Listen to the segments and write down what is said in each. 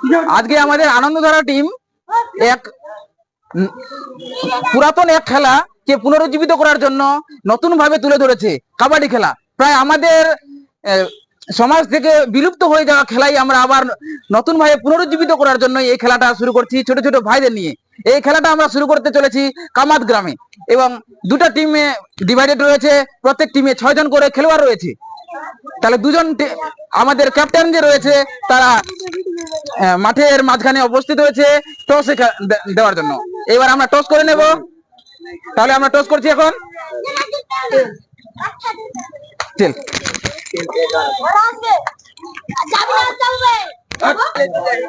আজকে আমাদের আনন্দধারা টিম এক পুরাতন এক খেলা কে পুনরুজ্জীবিত করার জন্য নতুন ভাবে তুলে ধরেছে কাবাডি খেলা। প্রায় আমাদের সমাজ থেকে বিলুপ্ত হয়ে যাওয়া খেলাই আমরা আবার নতুন ভাবে পুনরুজ্জীবিত করার জন্য এই খেলাটা শুরু করছি ছোট ছোট ভাইদের নিয়ে। এই খেলাটা আমরা শুরু করতে চলেছি কামাত গ্রামে এবং দুটা টিমে ডিভাইডেড রয়েছে, প্রত্যেক টিমে ছয় জন করে খেলোয়াড় রয়েছে। তাহলে দুজন আমাদের ক্যাপ্টেন যে রয়েছে, তারা মাঠের মাঝখানে অবস্থিত হয়েছে টস দেওয়ার জন্য। এবার আমরা টস করে নেব। তাহলে আমরা টস করছি এখন।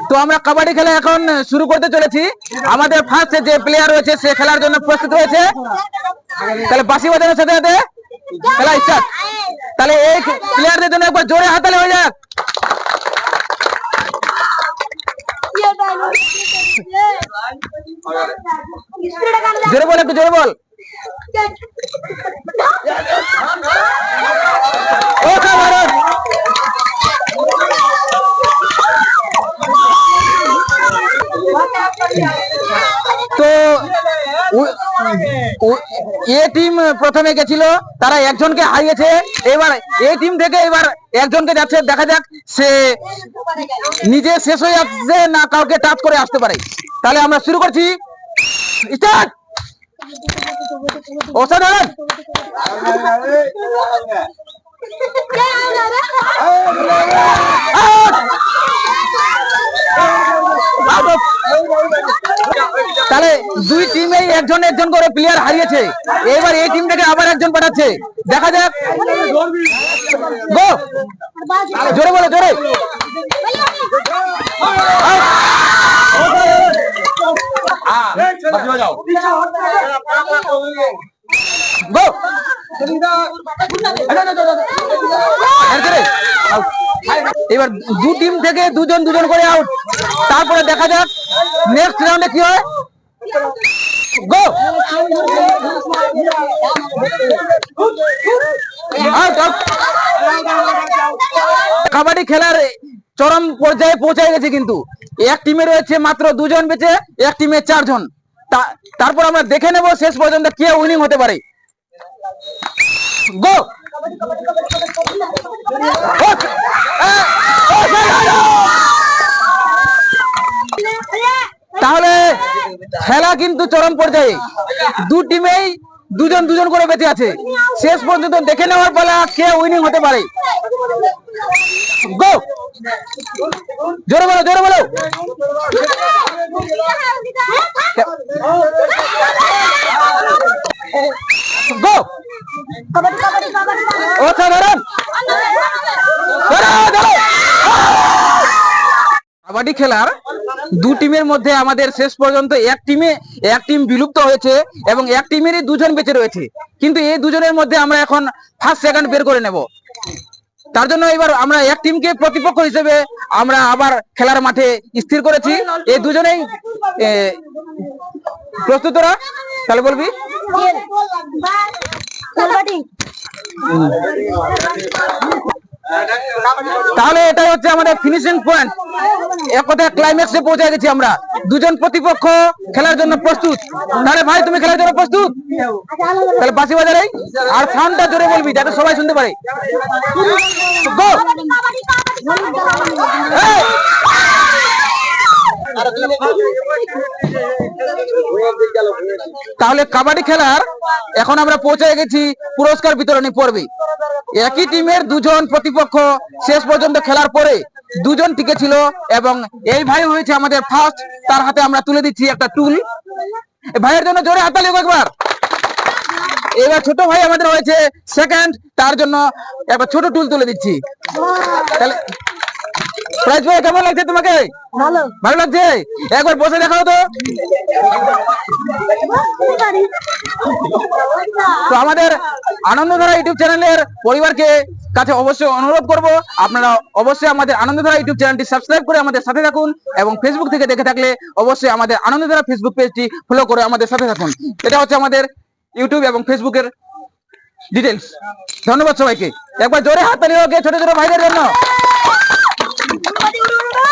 তো আমরা কাবাডি খেলা এখন শুরু করতে চলেছি। আমাদের ফার্স্ট যে প্লেয়ার রয়েছে, সে খেলার জন্য প্রস্তুত হয়েছে। তাহলে বাসি বাজানোর সাথে সাথে খেলা তাহলে এই প্লেয়ারদের জন্য একবার জোরে হাতালে হয়ে যাক জোরে বল একটু জোরে বল। তো এ টিম প্রথমে গেছিল, তারা একজনকে হারিয়েছে। এবার এই টিম থেকে এবার একজনকে যাচ্ছে, দেখা যাক সে নিজে শেষ হয়ে যাচ্ছে না কাউকে টাচ করে আসতে পারে। তাহলে আমরা শুরু করছি। স্টার্ট Out of- তাহলে দুই টিমেই একজন একজন করে প্লেয়ার হারিয়েছে। এবার এই টিম থেকে আবার একজন পাঠাচ্ছে। দেখা যাক। জোরে বলো, জোরে। এবার দু টিম থেকে দুজন দুজন করে আউট তারপরে দেখা যাক নেক্সট রাউন্ডে কি হয়। গো কাবাডি খেলার চরম পর্যায়ে পৌঁছে গেছে কিন্তু। এক টিমে রয়েছে মাত্র দুজন বেঁচে, এক টিমে চারজন। তারপর আমরা দেখে নেব শেষ পর্যন্ত কে উইনিং হতে পারে। গো তাহলে খেলা কিন্তু চরম পর্যায়ে। দু টিমেই দুজন দুজন করে বেঁচে আছে। শেষ পর্যন্ত দেখে নেওয়ার পালা কে উইনিং হতে পারে। গো জোরে বলো জোরে বলো। গো। কাবাডি খেলার দু টিমের মধ্যে আমাদের শেষ পর্যন্ত এক টিমে এক টিম বিলুপ্ত হয়েছে এবং এক টিমেরই দুজন বেঁচে রয়েছে। কিন্তু এই দুজনের মধ্যে আমরা এখন ফার্স্ট সেকেন্ড বের করে নেব। তার জন্য এবার আমরা এক টিমকে প্রতিপক্ষ হিসেবে আমরা আবার খেলার মাঠে স্থির করেছি। এই দুজনেই এ, প্রস্তুতরা তাহলে বলবি? তাহলে এটাই হচ্ছে আমাদের ফিনিশিং পয়েন্ট এক কথায় ক্লাইম্যাক্সে পৌঁছে গেছি আমরা। দুজন প্রতিপক্ষ খেলার জন্য প্রস্তুত। তাহলে ভাই, তুমি খেলার জন্য প্রস্তুত? তাহলে বাসি বাজারে আর সাউন্ডটা জোরে বলবি, যাতে সবাই শুনতে পারে। Go! তাহলে কাবাডি খেলার এখন আমরা পৌঁছে গেছি, পুরস্কার বিতরণী পর্বে। একই টিমের দুজন প্রতিপক্ষ শেষ পর্যন্ত খেলার পরে দুজন টিকে ছিল এবং এই ভাই হয়েছে আমাদের ফার্স্ট তার হাতে আমরা তুলে দিচ্ছি একটা টুল ভাইয়ের জন্য জোরে হাতালি একবার। এবার ছোট ভাই আমাদের হয়েছে সেকেন্ড তার জন্য একটা ছোট টুল তুলে দিচ্ছি। তাহলে প্রাইজ কেমন লাগছে তোমাকে? ভালো। ভালো লাগছে? একবার বসে দেখাও তো। তো আমাদের আনন্দধারা ইউটিউব চ্যানেলের পরিবারকে কাছে অবশ্যই অনুরোধ করব আপনারা অবশ্যই আমাদের আনন্দধারা ইউটিউব চ্যানেলটি সাবস্ক্রাইব করে আমাদের সাথে থাকুন এবং ফেসবুক থেকে দেখে থাকলে অবশ্যই আমাদের আনন্দধারা ফেসবুক পেজটি ফলো করে আমাদের সাথে থাকুন। এটা হচ্ছে আমাদের ইউটিউব এবং ফেসবুকের ডিটেলস ধন্যবাদ সবাইকে। একবার জোরে হাত তালি হোক ছোট ছোট ভাইদের জন্য। Tempat.